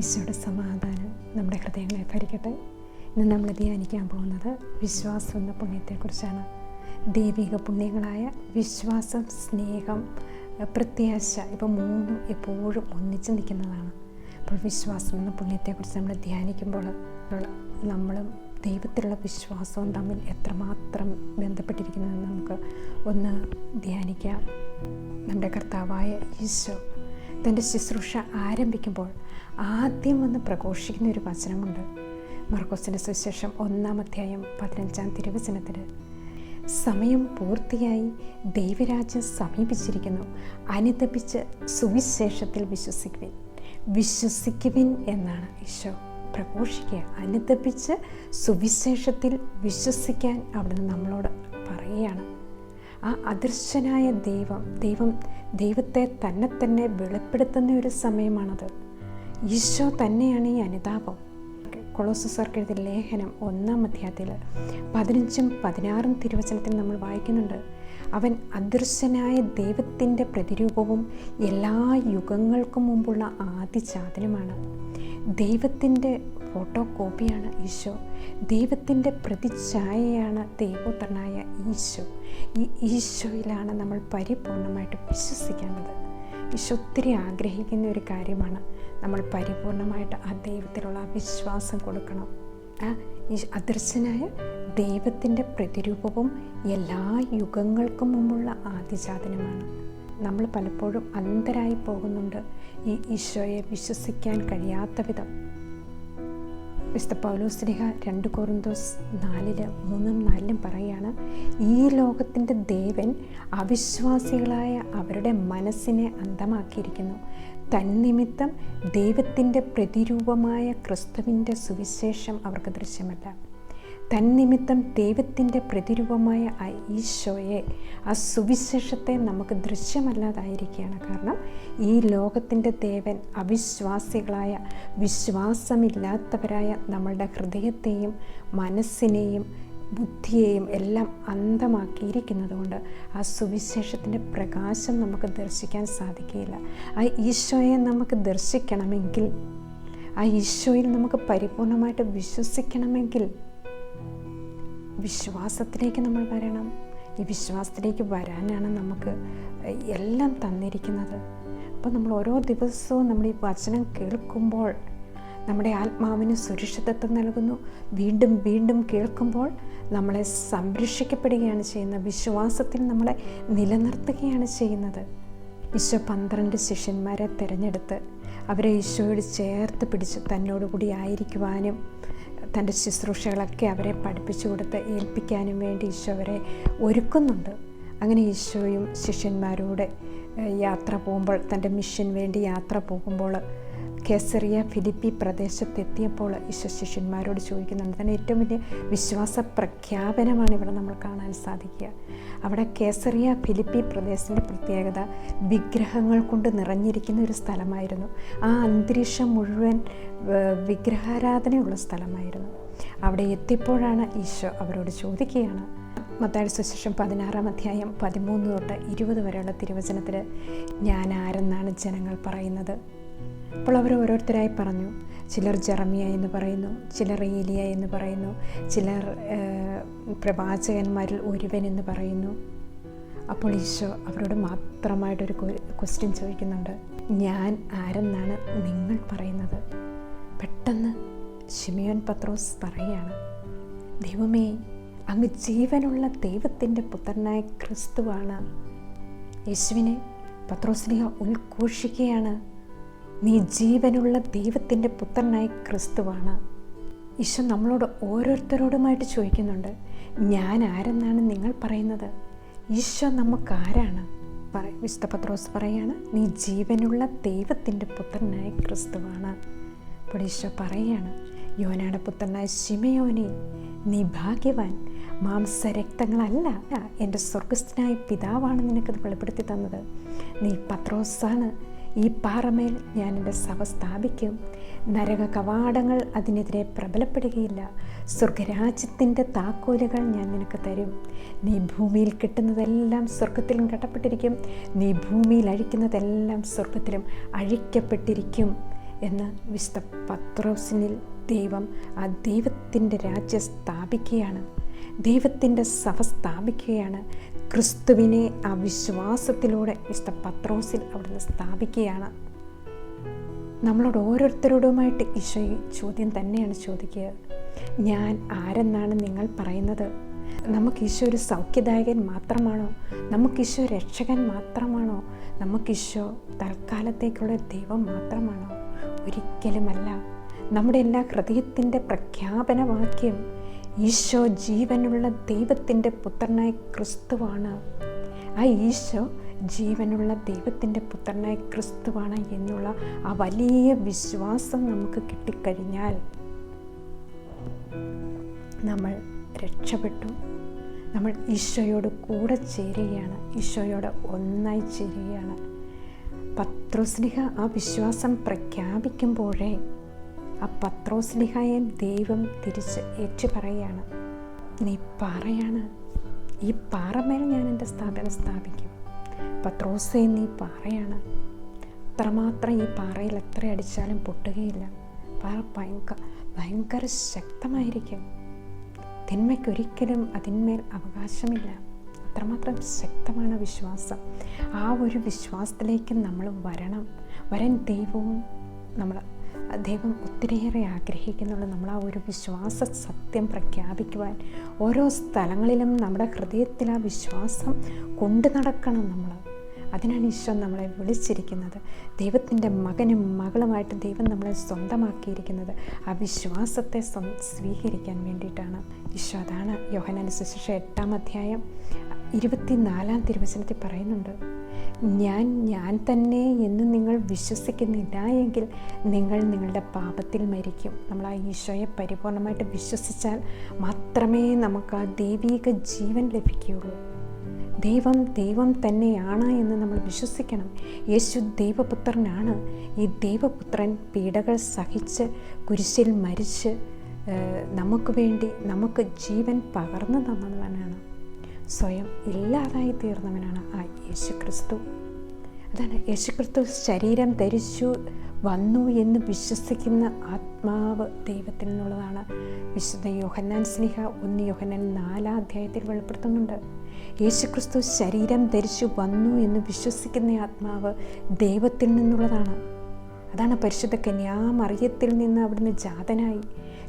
ഈശോയുടെ സമാധാനം നമ്മുടെ ഹൃദയങ്ങളെ ഭരിക്കട്ടെ. ഇന്ന് നമ്മൾ ധ്യാനിക്കാൻ പോകുന്നത് വിശ്വാസം എന്ന പുണ്യത്തെക്കുറിച്ചാണ്. ദൈവിക പുണ്യങ്ങളായ വിശ്വാസം സ്നേഹം പ്രത്യാശ ഇപ്പോൾ മൂന്നും എപ്പോഴും ഒന്നിച്ച് നിൽക്കുന്നതാണ്. അപ്പോൾ വിശ്വാസം എന്ന പുണ്യത്തെക്കുറിച്ച് നമ്മൾ ധ്യാനിക്കുമ്പോൾ നമ്മളും ദൈവത്തിലുള്ള വിശ്വാസവും തമ്മിൽ എത്രമാത്രം ബന്ധപ്പെട്ടിരിക്കുന്നതെന്ന് നമുക്ക് ഒന്ന് ധ്യാനിക്കാം. നമ്മുടെ കർത്താവായ ഈശോ തന്റെ ശുശ്രൂഷ ആരംഭിക്കുമ്പോൾ ആദ്യം വന്ന് പ്രഘോഷിക്കുന്ന ഒരു വചനമുണ്ട്. മർക്കോസിന്റെ സുശേഷം ഒന്നാം അധ്യായം പതിനഞ്ചാം തിരുവചനത്തിൽ സമയം പൂർത്തിയായി ദൈവരാജ്യം സമീപിച്ചിരിക്കുന്നു. അനുതപിച്ച് സുവിശേഷത്തിൽ വിശ്വസിക്കുവിൻ. വിശ്വസിക്കുവിൻ എന്നാണ് ഈശോ പ്രഘോഷിക്കുക. അനുതപിച്ച് സുവിശേഷത്തിൽ വിശ്വസിക്കാൻ അവിടുന്ന് നമ്മളോട് പറയുകയാണ്. ആ അദൃശ്യനായ ദൈവം ദൈവം ദൈവത്തെ തന്നെ തന്നെ വെളിപ്പെടുത്തുന്ന ഒരു സമയമാണത്. ഈശോ തന്നെയാണ് ഈ അനുതാപം. കൊളോസർക്ക് എഴുതിയ ലേഖനം ഒന്നാം അധ്യായത്തിൽ പതിനഞ്ചും പതിനാറും തിരുവചനത്തിൽ നമ്മൾ വായിക്കുന്നുണ്ട്. അവൻ അദൃശ്യനായ ദൈവത്തിന്റെ പ്രതിരൂപവും എല്ലാ യുഗങ്ങൾക്കും മുമ്പുള്ള ആദിജാതനുമാണ്. ദൈവത്തിന്റെ ഫോട്ടോ കോപ്പിയാണ് ഈശോ. ദൈവത്തിന്റെ പ്രതിച്ഛായയാണ് ദൈവോത്രനായ ഈശോ. ഈ ഈശോയിലാണ് നമ്മൾ പരിപൂർണമായിട്ട് വിശ്വസിക്കേണ്ടത്. ഈശോ ഒത്തിരി ആഗ്രഹിക്കുന്ന ഒരു കാര്യമാണ്. നമ്മൾ പരിപൂർണമായിട്ട് ആ ദൈവത്തിലുള്ള വിശ്വാസം കൊടുക്കണം. ഈ അദൃശ്യനായ ദൈവത്തിന്റെ പ്രതിരൂപവും എല്ലാ യുഗങ്ങൾക്കും മുമ്പുള്ള ആദിജാതനുമാണ്. നമ്മൾ പലപ്പോഴും അന്ധരായി പോകുന്നുണ്ട്. ഈ ഈശോയെ വിശ്വസിക്കാൻ കഴിയാത്ത വിധം. വിശുദ്ധ പൗലോസ്ലിഹ രണ്ട് കോറിന്തോസ് നാലിൽ മൂന്നും നാലിലും പറയുകയാണ് ഈ ലോകത്തിന്റെ ദേവൻ അവിശ്വാസികളായ അവരുടെ മനസ്സിനെ അന്തമാക്കിയിരിക്കുന്നു തന്നിമിത്തം ദൈവത്തിന്റെ പ്രതിരൂപമായ ക്രിസ്തുവിന്റെ സുവിശേഷം അവർക്ക് ദൃശ്യമല്ല. തന്നിമിത്തം ദൈവത്തിന്റെ പ്രതിരൂപമായ ആ ഈശോയെ ആ സുവിശേഷത്തെ നമുക്ക് ദൃശ്യമല്ലാതായിരിക്കുകയാണ്. കാരണം ഈ ലോകത്തിന്റെ ദേവൻ അവിശ്വാസികളായ വിശ്വാസമില്ലാത്തവരായ നമ്മളുടെ ഹൃദയത്തെയും മനസ്സിനെയും ബുദ്ധിയെയും എല്ലാം അന്തമാക്കിയിരിക്കുന്നത് കൊണ്ട് ആ സുവിശേഷത്തിന്റെ പ്രകാശം നമുക്ക് ദർശിക്കാൻ സാധിക്കുകയില്ല. ആ ഈശോയെ നമുക്ക് ദർശിക്കണമെങ്കിൽ ആ ഈശോയിൽ നമുക്ക് പരിപൂർണമായിട്ട് വിശ്വസിക്കണമെങ്കിൽ വിശ്വാസത്തിലേക്ക് നമ്മൾ വരണം. ഈ വിശ്വാസത്തിലേക്ക് വരാനാണ് നമുക്ക് എല്ലാം തന്നിരിക്കുന്നത്. അപ്പോൾ നമ്മൾ ഓരോ ദിവസവും നമ്മൾ ഈ വചനം കേൾക്കുമ്പോൾ നമ്മുടെ ആത്മാവിന് സുരക്ഷിതത്വം നൽകുന്നു. വീണ്ടും വീണ്ടും കേൾക്കുമ്പോൾ നമ്മളെ സംരക്ഷിക്കപ്പെടുകയാണ് ചെയ്യുന്നത്. വിശ്വാസത്തിൽ നമ്മളെ നിലനിർത്തുകയാണ് ചെയ്യുന്നത്. ഈശോ പന്ത്രണ്ട് ശിഷ്യന്മാരെ തിരഞ്ഞെടുത്ത് അവരെ ഈശോയോട് ചേർത്ത് പിടിച്ച് തന്നോടുകൂടി ആയിരിക്കുവാനും തന്റെ ശുശ്രൂഷകളൊക്കെ അവരെ പഠിപ്പിച്ചു കൊടുത്ത് ഏൽപ്പിക്കാനും വേണ്ടി ഈശോ അവരെ ഒരുക്കുന്നുണ്ട്. അങ്ങനെ ഈശോയും ശിഷ്യന്മാരോട് യാത്ര പോകുമ്പോൾ തന്റെ മിഷൻ വേണ്ടി യാത്ര പോകുമ്പോൾ കേസറിയ ഫിലിപ്പി പ്രദേശത്തെത്തിയപ്പോൾ ഈശോ ശിഷ്യന്മാരോട് ചോദിക്കുന്നുണ്ട് തന്നെ ഏറ്റവും വലിയ വിശ്വാസ പ്രഖ്യാപനമാണ് ഇവിടെ നമ്മൾ കാണാൻ സാധിക്കുക. അവിടെ കേസറിയ ഫിലിപ്പി പ്രദേശത്തിന്റെ പ്രത്യേകത വിഗ്രഹങ്ങൾ കൊണ്ട് നിറഞ്ഞിരിക്കുന്ന ഒരു സ്ഥലമായിരുന്നു. ആ അന്തരീക്ഷം മുഴുവൻ വിഗ്രഹാരാധനയുള്ള സ്ഥലമായിരുന്നു. അവിടെ എത്തിയപ്പോഴാണ് ഈശോ അവരോട് ചോദിക്കുകയാണ്. മത്തായ സുശേഷം പതിനാറാം അധ്യായം പതിമൂന്ന് തൊട്ട് ഇരുപത് വരെയുള്ള തിരുവചനത്തിൽ ഞാൻ ആരെന്നാണ് ജനങ്ങൾ പറയുന്നത്? അപ്പോൾ അവർ ഓരോരുത്തരായി പറഞ്ഞു. ചിലർ ജെറമിയ എന്ന് പറയുന്നു ചിലർ ഏലിയ എന്ന് പറയുന്നു ചിലർ പ്രവാചകന്മാരിൽ ഒരുവൻ എന്ന് പറയുന്നു. അപ്പോൾ ഈശോ അവരോട് മാത്രമായിട്ടൊരു ക്വസ്റ്റ്യൻ ചോദിക്കുന്നുണ്ട്. ഞാൻ ആരെന്നാണ് നിങ്ങൾ പറയുന്നത്? പെട്ടെന്ന് ഷിമിയോൻ പത്രോസ് പറയുകയാണ്. ദൈവമേ അങ്ങ് ജീവനുള്ള ദൈവത്തിന്റെ പുത്രനായ ക്രിസ്തുവാണ്. യേശുവിനെ പത്രോസ്ലിഹ ഉദ്ഘോഷിക്കുകയാണ് നീ ജീവനുള്ള ദൈവത്തിന്റെ പുത്രനായ ക്രിസ്തുവാണ്. ഈശോ നമ്മളോട് ഓരോരുത്തരോടുമായിട്ട് ചോദിക്കുന്നുണ്ട് ഞാൻ ആരെന്നാണ് നിങ്ങൾ പറയുന്നത്? ഈശോ നമുക്കാരാണ്. വിശുദ്ധ പത്രോസ് പറയാണ് നീ ജീവനുള്ള ദൈവത്തിന്റെ പുത്രനായ ക്രിസ്തുവാണ്. അപ്പോൾ ഈശോ പറയുകയാണ് യോനയുടെ പുത്രനായ ശിമയോനെ നീ ഭാഗ്യവാൻ. മാംസരക്തങ്ങളല്ല എന്റെ സ്വർഗസ്ഥനായ പിതാവാണ് നിനക്കത് വെളിപ്പെടുത്തി തന്നത്. നീ പത്രോസാണ് ഈ പാറമേൽ ഞാൻ എന്റെ സഭ സ്ഥാപിക്കും. നരക കവാടങ്ങൾ അതിനെതിരെ പ്രബലപ്പെടുകയില്ല. സ്വർഗരാജ്യത്തിന്റെ താക്കോലുകൾ ഞാൻ നിനക്ക് തരും. നീ ഭൂമിയിൽ കിട്ടുന്നതെല്ലാം സ്വർഗത്തിലും കെട്ടപ്പെട്ടിരിക്കും. നീ ഭൂമിയിൽ അഴിക്കുന്നതെല്ലാം സ്വർഗത്തിലും അഴിക്കപ്പെട്ടിരിക്കും എന്ന് വിശുദ്ധ പത്രോസിനിൽ ദൈവം ആ ദൈവത്തിന്റെ രാജ്യം സ്ഥാപിക്കുകയാണ്. ദൈവത്തിന്റെ സഭ സ്ഥാപിക്കുകയാണ്. ക്രിസ്തുവിനെ ആ വിശ്വാസത്തിലൂടെ വിശുദ്ധ പത്രോസിൽ അവിടുന്ന് സ്ഥാപിക്കുകയാണ്. നമ്മളോട് ഓരോരുത്തരോടുമായിട്ട് ഈശോ ഈ ചോദ്യം തന്നെയാണ് ചോദിക്കുക. ഞാൻ ആരെന്നാണ് നിങ്ങൾ പറയുന്നത്? നമുക്ക് ഈശോ ഒരു സൗഖ്യദായകൻ മാത്രമാണോ? നമുക്ക് ഈശോ രക്ഷകൻ മാത്രമാണോ? നമുക്ക് ഈശോ തൽക്കാലത്തേക്കുള്ള ദൈവം മാത്രമാണോ? ഒരിക്കലുമല്ല. നമ്മുടെ എല്ലാ ഹൃദയത്തിന്റെ പ്രഖ്യാപനവാക്യം ഈശോ ജീവനുള്ള ദൈവത്തിന്റെ പുത്രനായ ക്രിസ്തുവാണ്. ആ ഈശോ ജീവനുള്ള ദൈവത്തിന്റെ പുത്രനായ ക്രിസ്തുവാണ് എന്നുള്ള ആ വലിയ വിശ്വാസം നമുക്ക് കിട്ടിക്കഴിഞ്ഞാൽ നമ്മൾ രക്ഷപ്പെട്ടു. നമ്മൾ ഈശോയോട് കൂടെ ചേരുകയാണ്. ഈശോയോട് ഒന്നായി ചേരുകയാണ്. പത്രോസ്ലിഹ ആ വിശ്വാസം പ്രഖ്യാപിക്കുമ്പോഴേ ആ പത്രോസ്ലിഹായൻ ദൈവം തിരിച്ച് ഏറ്റു പറയുകയാണ് നീ പാറയാണ്. ഈ പാറമേൽ ഞാൻ എന്റെ സ്ഥാപനം സ്ഥാപിക്കും. പത്രോസേ നീ പാറയാണ്. അത്രമാത്രം ഈ പാറയിൽ എത്ര അടിച്ചാലും പൊട്ടുകയില്ല. പാറ ഭയങ്കര ഭയങ്കര ശക്തമായിരിക്കും. തിന്മയ്ക്കൊരിക്കലും അതിന്മേൽ അവകാശമില്ല. അത്രമാത്രം ശക്തമാണ് വിശ്വാസം. ആ ഒരു വിശ്വാസത്തിലേക്ക് നമ്മൾ വരണം. വരൻ ദൈവവും നമ്മൾ ദൈവം ഒത്തിരിയേറെ ആഗ്രഹിക്കുന്നുള്ളൂ നമ്മൾ ആ ഒരു വിശ്വാസ സത്യം പ്രഖ്യാപിക്കുവാൻ. ഓരോ സ്ഥലങ്ങളിലും നമ്മുടെ ഹൃദയത്തിൽ ആ വിശ്വാസം കൊണ്ടു നടക്കണം നമ്മൾ. അതിനാണ് ഈശോ നമ്മളെ വിളിച്ചിരിക്കുന്നത്. ദൈവത്തിന്റെ മകനും മകളുമായിട്ട് ദൈവം നമ്മളെ സ്വന്തമാക്കിയിരിക്കുന്നത്. ആ വിശ്വാസത്തെ സ്വ സ്വീകരിക്കാൻ വേണ്ടിയിട്ടാണ്. ഈശോ അതാണ് യോഹനാന ശുശ്രൂഷ എട്ടാം അധ്യായം ഇരുപത്തിനാലാം തിരുവചനത്തിൽ പറയുന്നുണ്ട് ഞാൻ ഞാൻ തന്നെ എന്ന് നിങ്ങൾ വിശ്വസിക്കുന്നില്ല എങ്കിൽ നിങ്ങൾ നിങ്ങളുടെ പാപത്തിൽ മരിക്കും. നമ്മൾ ആ ഈശോയെ പരിപൂർണമായിട്ട് വിശ്വസിച്ചാൽ മാത്രമേ നമുക്ക് ആ ദൈവീക ജീവൻ ലഭിക്കുകയുള്ളൂ. ദൈവം ദൈവം തന്നെയാണ് എന്ന് നമ്മൾ വിശ്വസിക്കണം. യേശു ദൈവപുത്രനാണ്. ഈ ദൈവപുത്രൻ പീഡകൾ സഹിച്ച് കുരിശിൽ മരിച്ച് നമുക്ക് വേണ്ടി നമുക്ക് ജീവൻ പകർന്നു തന്നവനാണ്. സ്വയം ഇല്ലാതായി തീർന്നവനാണ് ആ യേശു ക്രിസ്തു അതാണ് യേശു ക്രിസ്തു ശരീരം ധരിച്ചു വന്നു എന്ന് വിശ്വസിക്കുന്ന ആത്മാവ് ദൈവത്തിൽ നിന്നുള്ളതാണ്. വിശുദ്ധ യോഹന്നാൻ സ്നേഹ ഒന്ന് യോഹന്നാൻ നാലാം അധ്യായത്തിൽ വെളിപ്പെടുത്തുന്നുണ്ട്. യേശുക്രിസ്തു ശരീരം ധരിച്ചു വന്നു എന്ന് വിശ്വസിക്കുന്ന ആത്മാവ് ദൈവത്തിൽ നിന്നുള്ളതാണ്. അതാണ് പരിശുദ്ധ കന്യാമറിയത്തിൽ നിന്ന് അവിടുന്ന് ജാതനായി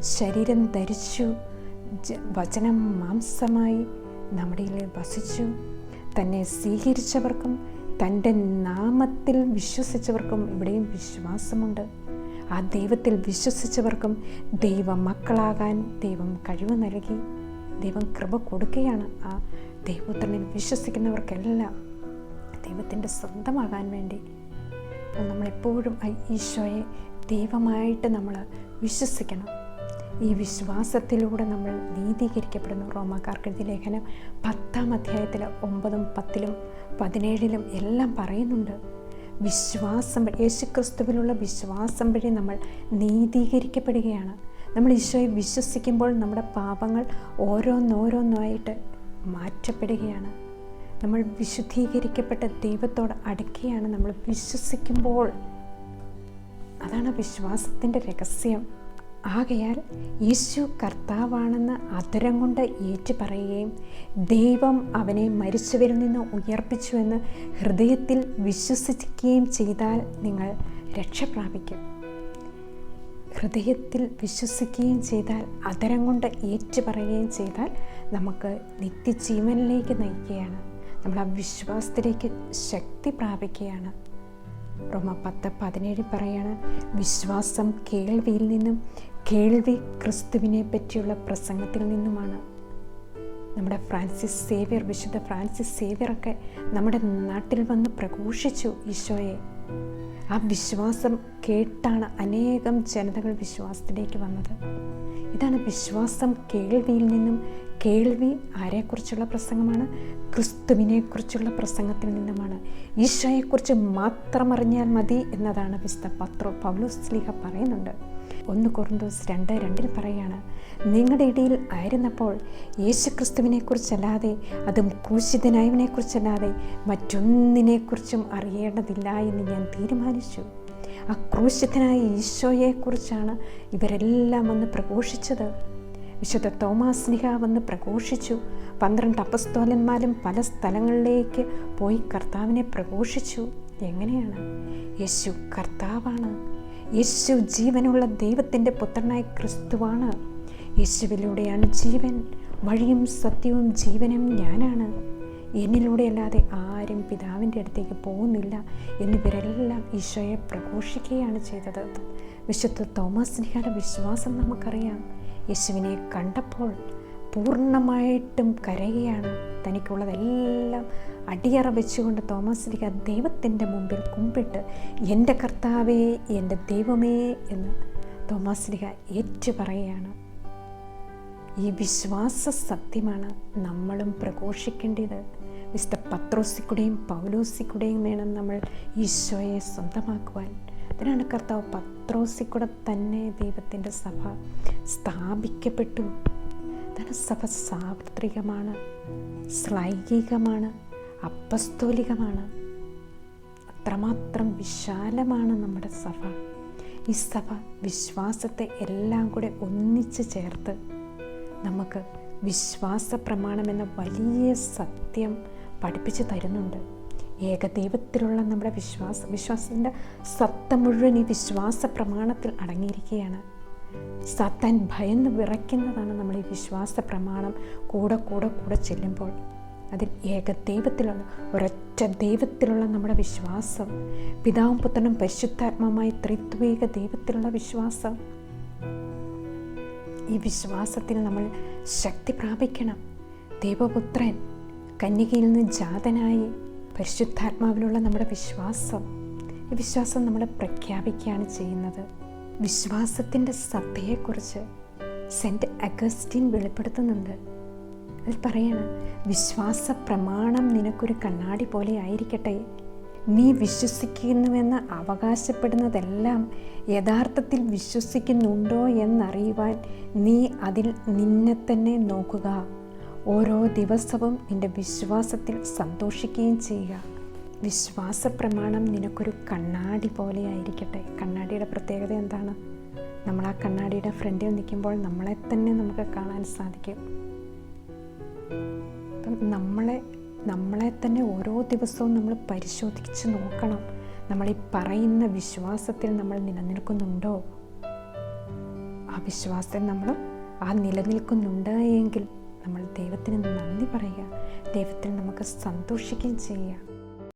ശരീരം ധരിച്ചു വചനം മാംസമായി നമ്മുടെ വസിച്ചു. തന്നെ സ്വീകരിച്ചവർക്കും തന്റെ നാമത്തിൽ വിശ്വസിച്ചവർക്കും ഇവിടെയും വിശ്വാസമുണ്ട്. ആ ദൈവത്തിൽ വിശ്വസിച്ചവർക്കും ദൈവ മക്കളാകാൻ ദൈവം കഴിവ് നൽകി. ദൈവം കൃപ കൊടുക്കുകയാണ് ആ ദൈവപുത്രനിൽ വിശ്വസിക്കുന്നവർക്കെല്ലാം ദൈവത്തിന്റെ സ്വന്തമാകാൻ വേണ്ടി. നമ്മളെപ്പോഴും ഈശോയെ ദൈവമായിട്ട് നമ്മൾ വിശ്വസിക്കണം. ഈ വിശ്വാസത്തിലൂടെ നമ്മൾ നീതീകരിക്കപ്പെടുന്നു റോമാക്കാർക്കെഴുതി ലേഖനം പത്താം അധ്യായത്തിൽ ഒമ്പതും പത്തിലും പതിനേഴിലും എല്ലാം പറയുന്നുണ്ട്. വിശ്വാസം യേശുക്രിസ്തുവിലുള്ള വിശ്വാസം വഴി നമ്മൾ നീതീകരിക്കപ്പെടുകയാണ്. നമ്മൾ ഈശോയെ വിശ്വസിക്കുമ്പോൾ നമ്മുടെ പാപങ്ങൾ ഓരോന്നോരോന്നായിട്ട് മാറ്റപ്പെടുകയാണ്. നമ്മൾ വിശുദ്ധീകരിക്കപ്പെട്ട ദൈവത്തോട് അടുക്കുകയാണ് നമ്മൾ വിശ്വസിക്കുമ്പോൾ. അതാണ് വിശ്വാസത്തിന്റെ രഹസ്യം. ആകയാൽ യേശു കർത്താവാണെന്ന് അതരം കൊണ്ട് ഏറ്റു പറയുകയും ദൈവം അവനെ മരിച്ചവരിൽ നിന്ന് ഉയർപ്പിച്ചുവെന്ന് ഹൃദയത്തിൽ വിശ്വസിക്കുകയും ചെയ്താൽ നിങ്ങൾ രക്ഷ പ്രാപിക്കും. ഹൃദയത്തിൽ വിശ്വസിക്കുകയും ചെയ്താൽ അതരം കൊണ്ട് ഏറ്റു പറയുകയും ചെയ്താൽ നമുക്ക് നിത്യജീവനിലേക്ക് നയിക്കുകയാണ്. നമ്മൾ ആ വിശ്വാസത്തിലേക്ക് ശക്തി പ്രാപിക്കുകയാണ്. റോമ പത്ത് പതിനേഴ് പറയാണ് വിശ്വാസം കേൾവിയിൽ നിന്നും കേൾവി ക്രിസ്തുവിനെ പറ്റിയുള്ള പ്രസംഗത്തിൽ നിന്നുമാണ് നമ്മുടെ ഫ്രാൻസിസ് സേവ്യർ വിശുദ്ധ ഫ്രാൻസിസ് സേവ്യറൊക്കെ നമ്മുടെ നാട്ടിൽ വന്ന് പ്രഘോഷിച്ചു ഈശോയെ. ആ വിശ്വാസം കേട്ടാണ് അനേകം ജനതകൾ വിശ്വാസത്തിലേക്ക് വന്നത്. ഇതാണ് വിശ്വാസം കേൾവിയിൽ നിന്നും കേൾവി ആരെക്കുറിച്ചുള്ള പ്രസംഗമാണ്? ക്രിസ്തുവിനെക്കുറിച്ചുള്ള പ്രസംഗത്തിൽ നിന്നുമാണ്. ഈശോയെക്കുറിച്ച് മാത്രം അറിഞ്ഞാൽ മതി എന്നതാണ് വിശുദ്ധ പത്രോ പൗലോസ് പറയുന്നുണ്ട്. ഒന്ന് കുറുന്തോസ് രണ്ട് രണ്ടിൽ പറയാണ് നിങ്ങളുടെ ഇടയിൽ ആയിരുന്നപ്പോൾ യേശുക്രിസ്തുവിനെക്കുറിച്ചല്ലാതെ അതും ക്രൂശിതനായവനെക്കുറിച്ചല്ലാതെ മറ്റൊന്നിനെക്കുറിച്ചും അറിയേണ്ടതില്ല എന്ന് ഞാൻ തീരുമാനിച്ചു. ആ ക്രൂശിതനായ ഈശോയെക്കുറിച്ചാണ് ഇവരെല്ലാം വന്ന് പ്രഘോഷിച്ചത്. വിശുദ്ധ തോമാസ്നിഹ വന്ന് പ്രഘോഷിച്ചു. പന്ത്രണ്ട് അപസ്തോലന്മാരും പല സ്ഥലങ്ങളിലേക്ക് പോയി കർത്താവിനെ പ്രഘോഷിച്ചു. എങ്ങനെയാണ്? യേശു കർത്താവാണ്. യേശു ജീവനുള്ള ദൈവത്തിന്റെ പുത്രനായ ക്രിസ്തുവാണ്. യേശുവിലൂടെയാണ് ജീവൻ. വഴിയും സത്യവും ജീവനും ഞാനാണ്. എന്നിലൂടെ അല്ലാതെ ആരും പിതാവിന്റെ അടുത്തേക്ക് പോകുന്നില്ല എന്നിവരെല്ലാം ഈശോയെ പ്രഘോഷിക്കുകയാണ് ചെയ്തത്. വിശുദ്ധ തോമസ് നിഹയുടെ വിശ്വാസം നമുക്കറിയാം. യേശുവിനെ കണ്ടപ്പോൾ പൂർണമായിട്ടും കരയുകയാണ് തനിക്കുള്ളതെല്ലാം അടിയറ വെച്ചുകൊണ്ട് തോമസ് ലിഹ ദൈവത്തിന്റെ മുമ്പിൽ കുമ്പിട്ട് എന്റെ കർത്താവേ എന്റെ ദൈവമേ എന്ന് തോമസ് ലിഹ ഏറ്റു പറയുകയാണ്. ഈ വിശ്വാസ സത്യമാണ് നമ്മളും പ്രഘോഷിക്കേണ്ടത്. വിശുദ്ധ പത്രോസിക്കൂടെയും പൗലോസിക്കൂടെയും വേണം നമ്മൾ ഈശോയെ സ്വന്തമാക്കുവാൻ. അതിനാണ് കർത്താവ് പത്രോസിക്കൂടെ തന്നെ ദൈവത്തിന്റെ സഭ സ്ഥാപിക്കപ്പെട്ടു. അതാണ് സഭ സാർവത്രികമാണ് ശ്ലൈകികമാണ് അപ്പസ്തോലികമാണ്. അത്രമാത്രം വിശാലമാണ് നമ്മുടെ സഭ. ഈ സഭ വിശ്വാസത്തെ എല്ലാം കൂടെ ഒന്നിച്ച് ചേർത്ത് നമുക്ക് വിശ്വാസ പ്രമാണം എന്ന വലിയ സത്യം പഠിപ്പിച്ചു തരുന്നുണ്ട്. ഏകദൈവത്തിലുള്ള നമ്മുടെ വിശ്വാസ വിശ്വാസത്തിന്റെ സത്ത മുഴുവൻ ഈ വിശ്വാസ പ്രമാണത്തിൽ അടങ്ങിയിരിക്കുകയാണ്. സത്താൻ ഭയന്ന് വിറയ്ക്കുന്നതാണ് നമ്മൾ ഈ വിശ്വാസ പ്രമാണം. കൂടെ കൂടെ കൂടെ ചെല്ലുമ്പോൾ അതിൽ ഏക ദൈവത്തിലുള്ള ഒരൊറ്റ ദൈവത്തിലുള്ള നമ്മുടെ വിശ്വാസം പിതാവും പുത്രനും പരിശുദ്ധാത്മമായി ത്രിത്വേക ദൈവത്തിലുള്ള വിശ്വാസം. ഈ വിശ്വാസത്തിൽ നമ്മൾ ശക്തി പ്രാപിക്കണം. ദൈവപുത്രൻ കന്യകയിൽ നിന്ന് ജാതനായി പരിശുദ്ധാത്മാവിലുള്ള നമ്മുടെ വിശ്വാസം. ഈ വിശ്വാസം നമ്മൾ പ്രഖ്യാപിക്കുകയാണ് ചെയ്യുന്നത്. വിശ്വാസത്തിന്റെ സത്തയെക്കുറിച്ച് സെന്റ് അഗസ്റ്റിൻ വെളിപ്പെടുത്തുന്നുണ്ട്. അതിൽ പറയാണ് വിശ്വാസ പ്രമാണം നിനക്കൊരു കണ്ണാടി പോലെ ആയിരിക്കട്ടെ. നീ വിശ്വസിക്കുന്നുവെന്ന് അവകാശപ്പെടുന്നതെല്ലാം യഥാർത്ഥത്തിൽ വിശ്വസിക്കുന്നുണ്ടോ എന്നറിയുവാൻ നീ അതിൽ നിന്നെ തന്നെ നോക്കുക. ഓരോ ദിവസവും നിന്റെ വിശ്വാസത്തിൽ സന്തോഷിക്കുകയും ചെയ്യുക. വിശ്വാസ പ്രമാണം നിനക്കൊരു കണ്ണാടി പോലെ ആയിരിക്കട്ടെ. കണ്ണാടിയുടെ പ്രത്യേകത എന്താണ്? നമ്മൾ ആ കണ്ണാടിയുടെ ഫ്രണ്ടിൽ നിൽക്കുമ്പോൾ നമ്മളെ തന്നെ നമുക്ക് കാണാൻ സാധിക്കും. അപ്പം നമ്മളെ നമ്മളെ തന്നെ ഓരോ ദിവസവും നമ്മൾ പരിശോധിച്ച് നോക്കണം. നമ്മൾ ഈ പറയുന്ന വിശ്വാസത്തിൽ നമ്മൾ നിലനിൽക്കുന്നുണ്ടോ? ആ വിശ്വാസത്തിൽ നമ്മൾ ആ നിലനിൽക്കുന്നുണ്ട് എങ്കിൽ നമ്മൾ ദൈവത്തിന് നന്ദി പറയുക. ദൈവത്തിൽ നമുക്ക് സന്തോഷിക്കുകയും ചെയ്യുക.